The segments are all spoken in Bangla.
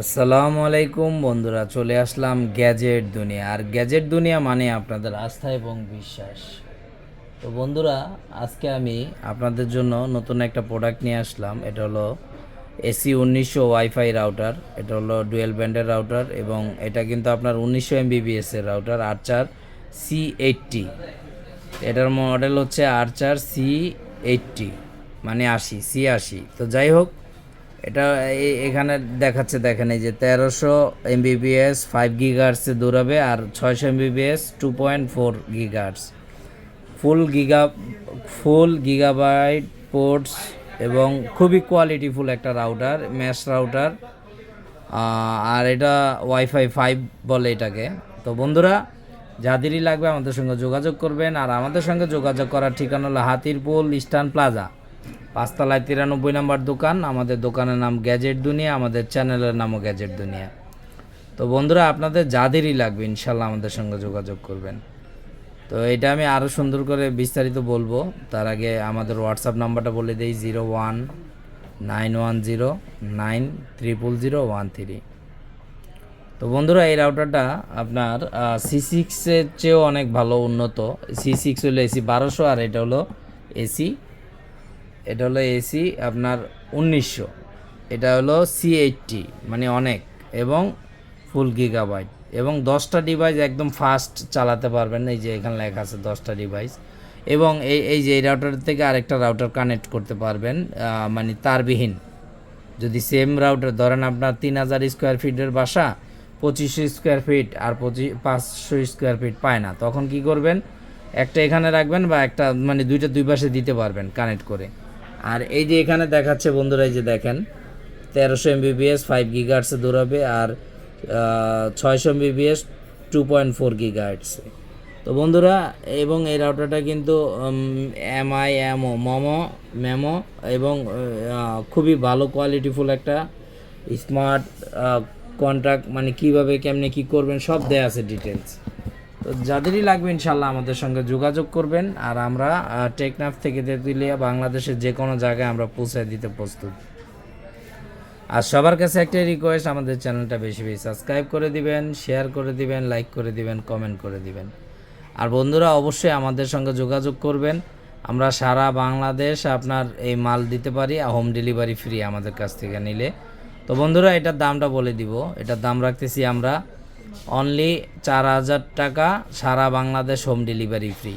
আসসালামু আলাইকুম বন্ধুরা, চলে আসলাম গ্যাজেট দুনিয়া। আর গ্যাজেট দুনিয়া মানে আপনাদের আস্থা এবং বিশ্বাস। তো বন্ধুরা, আজকে আমি আপনাদের জন্য নতুন একটা প্রোডাক্ট নিয়ে আসলাম। এটা হলো এসি উনিশশো ওয়াইফাই রাউটার, এটা হলো ডুয়েল ব্যান্ডের রাউটার এবং এটা কিন্তু আপনার উনিশশো এমবিবিএস এর রাউটার আর্চার সি এইটটি এটার মডেল হচ্ছে আর্চার সি এইটটি মানে আশি সি আশি। তো যাই হোক এটা এখানে দেখাচ্ছে, দেখেন এই যে তেরোশো এমবিবিএস ফাইভ গিগার্সে দৌড়াবে আর ছয়শো Mbps two point four gigahertz full giga full gigabyte ports এবং খুবই কোয়ালিটিফুল একটা রাউটার ম্যাশ রাউটার আর এটা ওয়াইফাই ফাইভ বলে এটাকে। তো বন্ধুরা যাদেরই লাগবে আমাদের সঙ্গে যোগাযোগ করবেন। আর আমাদের সঙ্গে যোগাযোগ করার ঠিকানা হলো হাতিরপুল ইস্টার্ন প্লাজা। পাঁচতলায় তিরানব্বই নাম্বার দোকান, আমাদের দোকানের নাম গ্যাজেট দুনিয়া, আমাদের চ্যানেলের নামও গ্যাজেট দুনিয়া। তো বন্ধুরা, আপনাদের যাদেরই লাগবে, ইনশাল্লাহ আমাদের সঙ্গে যোগাযোগ করবেন। তো এটা আমি আরও সুন্দর করে বিস্তারিত বলব। তার আগে আমাদের হোয়াটসঅ্যাপ নাম্বারটা বলে দিই zero one nine one zero nine triple zero one three তো বন্ধুরা, এই রাউটারটা আপনার সি সিক্সের চেয়েও অনেক ভালো, উন্নত। সি সিক্স হলো এসি বারোশো আর এটা হলো এসি এটা হলো এসি আপনার উনিশশো। এটা হলো সি এইটটি মানে অনেক, এবং ফুল গিগাবাইট এবং দশটা ডিভাইস একদম ফাস্ট চালাতে পারবেন, এই যে এখানে লেখা আছে দশটা ডিভাইস এবং এই এই যে এই রাউটার থেকে আরেকটা রাউটার কানেক্ট করতে পারবেন মানে তারবিহীন। যদি সেম রাউটার ধরেন আপনার তিন হাজার স্কোয়ার ফিটের বাসা পঁচিশশো স্কোয়ার ফিট আর পঁচিশ পাঁচশো স্কোয়ার ফিট পায় না, তখন কি করবেন? একটা এখানে রাখবেন বা একটা মানে দুইটা দুই পাশে দিতে পারবেন কানেক্ট করে। আর এই যে এখানে দেখাচ্ছে বন্ধুরা, এই যে দেখেন, তেরোশো এমবিবিএস ফাইভ গিগার্সে দৌড়াবে আর ছয়শো এমবিবিএস টু পয়েন্ট ফোর গিগার্সে তো বন্ধুরা, এবং এই রাউটারটা কিন্তু এমআই এমও মমো মেমো এবং খুবই ভালো কোয়ালিটিফুল একটা স্মার্ট কন্ট্রাক্ট মানে কীভাবে, কেমনে কি করবেন, সব দেয়া আছে ডিটেলস তো যাদেরই লাগবে ইনশাল্লাহ আমাদের সঙ্গে যোগাযোগ করবেন আর আমরা টেকনাফ থেকে তেঁতুলিয়া বাংলাদেশের যে কোনো জায়গায় আমরা পৌঁছে দিতে প্রস্তুত। আর সবার কাছে একটা রিকোয়েস্ট আমাদের চ্যানেলটা বেশি বেশি সাবস্ক্রাইব করে দিবেন শেয়ার করে দিবেন লাইক করে দিবেন কমেন্ট করে দিবেন। আর বন্ধুরা, অবশ্যই আমাদের সঙ্গে যোগাযোগ করবেন। আমরা সারা বাংলাদেশ আপনার এই মাল দিতে পারি হোম ডেলিভারি ফ্রি আমাদের কাছ থেকে নিলে। তো বন্ধুরা, এটার দামটা বলে দিব। এটার দাম রাখতেছি আমরা অনলি চার হাজার টাকা সারা বাংলাদেশ হোম ডেলিভারি ফ্রি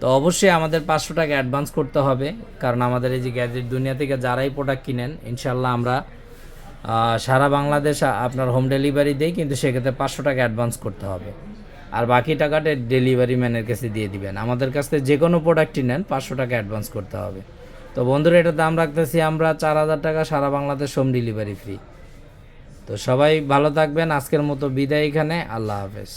তো অবশ্যই আমাদের পাঁচশো টাকা অ্যাডভান্স করতে হবে, কারণ আমাদের এই যে গ্যাজেট দুনিয়া থেকে যারাই প্রোডাক্ট কিনেন ইনশাল্লাহ আমরা সারা বাংলাদেশ আপনার হোম ডেলিভারি দেই, কিন্তু সেক্ষেত্রে পাঁচশো টাকা অ্যাডভান্স করতে হবে। আর বাকি টাকাটা ডেলিভারি ম্যানের কাছে দিয়ে দিবেন। আমাদের কাছ থেকে যে কোনো প্রোডাক্টই নেন পাঁচশো টাকা অ্যাডভান্স করতে হবে। তো বন্ধুরা, এটার দাম রাখতেছি আমরা চার হাজার টাকা, সারা বাংলাদেশ হোম ডেলিভারি ফ্রি তো সবাই ভালো থাকবেন আজকের মতো বিদায় এখানে আল্লাহ হাফেজ।